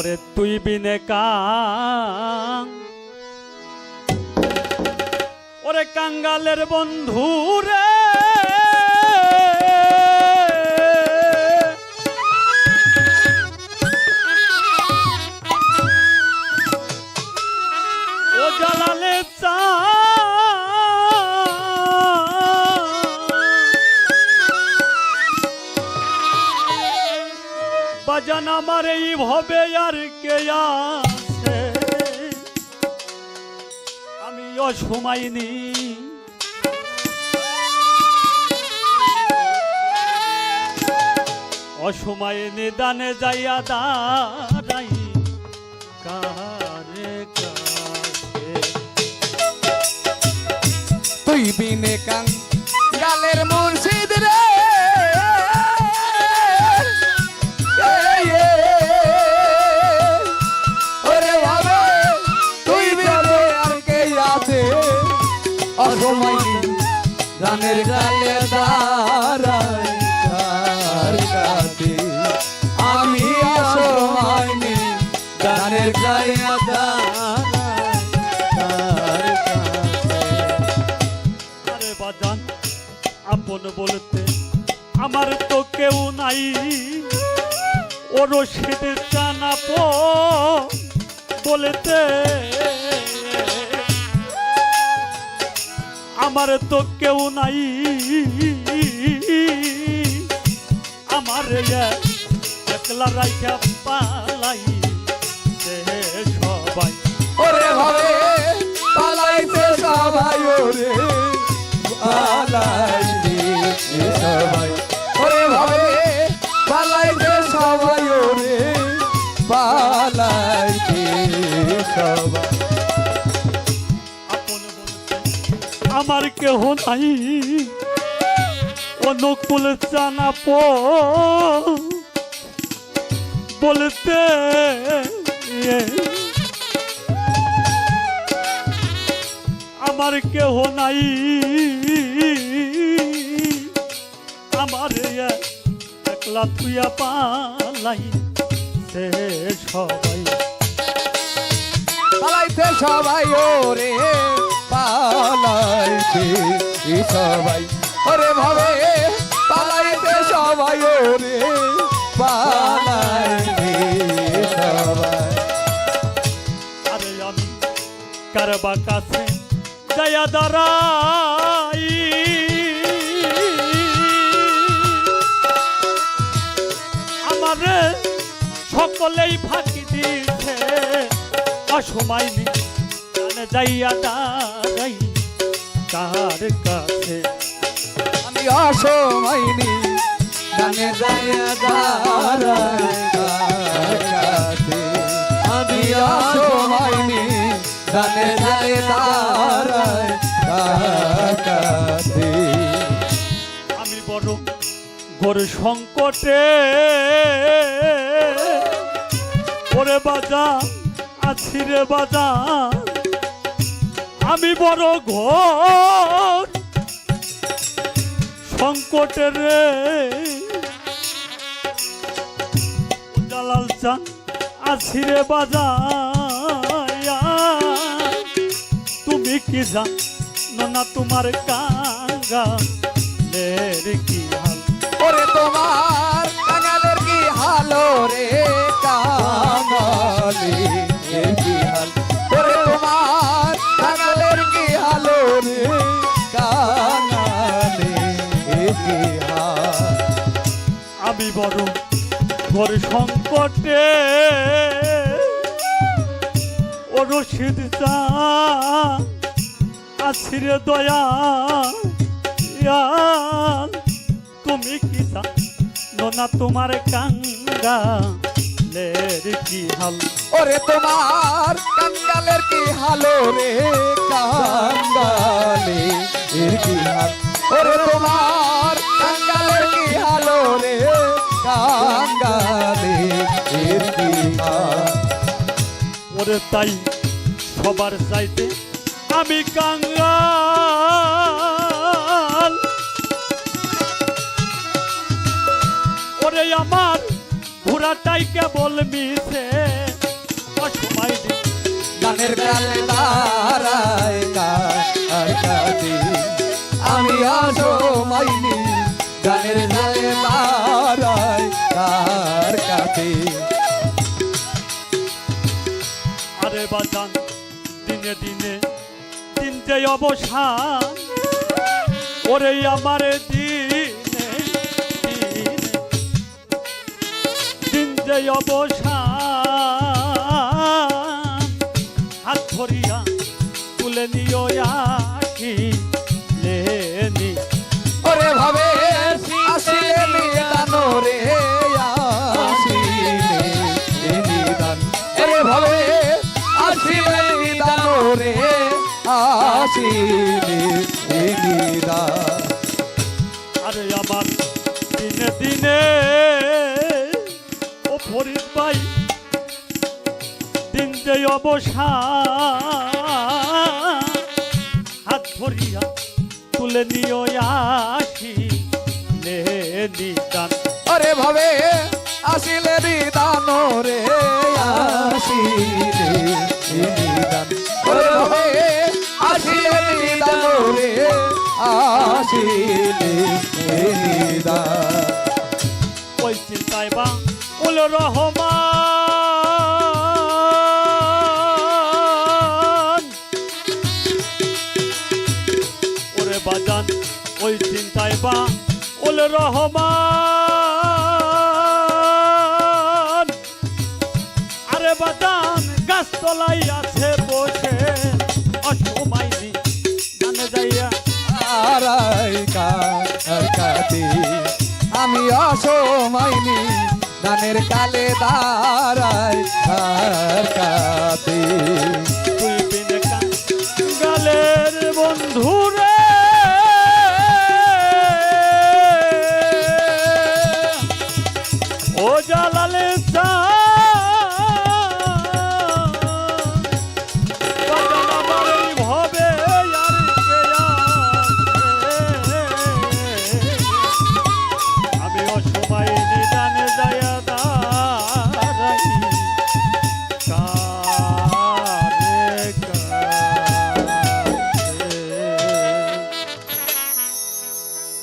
ওরে তুই বিনে কাং। ওরে কাঙ্গালের বন্ধু রে বাজান আমার এই ভবে আর কে আছে? আমি অসময়নি। অসময়ে নিদানে যাইয়া দাঁড়াই কারে কাছে? তুই বিনে কাং দাঁড়াই কার কাছে আমি দাঁড়াই কার কাছে আরে বাজান, আপন বলতে আমার তো কেউ নাই। ও রশিদ টানা বলতে আমার তো কেউ নাই। আমার একলা রাইখা কেহ নাই অনুকূল জানা পো বলতে আমার কেহ নাই আমার একলা তুইয়া পালাই, সে সবাই। সবাই ওরে। পালাইতে সবাই। ওরে ভাবে, পালাইতে সবাই ওরে পালাইতে সবাই। আরে আমি কারবা কাছে দয়া দাঁড়াই। আমারে সকলেই ফাঁকি দিছে অসময় নি কানে যাইয়া দাঁড়াই কার কাছে আমি অসময়নি গানে কাছে। আমি অসময়নি গানে কাছে। আমি বড় ঘোর সংকটে ওরে বাজা আছি রে বাজা বড় ঘোর। সংকটে রে। জালাল চান আছি রে বাজা তুমি কি জানো না তোমার কাঙ্গা কি হাল? ওরে তোমার বড় ঘর সংকটে। ও রশিদ চা আছি রে দয়া তুমি কি না তোমার কাঙ্গা কি হাল? ওরে তোমার কাঙ্গালের কি হালো রে কাঙ্গালি কি হাল? ওরে তোমার ওরে তাই সবার চাইতে আমি কাঙ্গাল। ওরে আমার ঘোড়াটাই কেবল মিছে। অসময় গানের গালে আরে বাজান, দিনে দিনে দিন যে অবসান। ওরে আমার দিনে দিনে দিন যে অবসান। হাত ধরিয়া তুলে নিও আখি লেনি। ভাবে আরে আমার দিনে দিনে ও ফরিদ ভাই, দিন যে হাত ধরিয়া তুলে নিও আসি লে নিদান। ওরে ভাবে, আসিলে নিদানো রে। আসিলে ওই চিন্তায় বা উল রহমান ওরে বাজান, ওই চিন্তায় বা উল রহমান। আরে বাজান, গাছ তলাই রাতে আমি অসময়নি গানের কালে দাঁড়াই গালের বন্ধু রে ও যা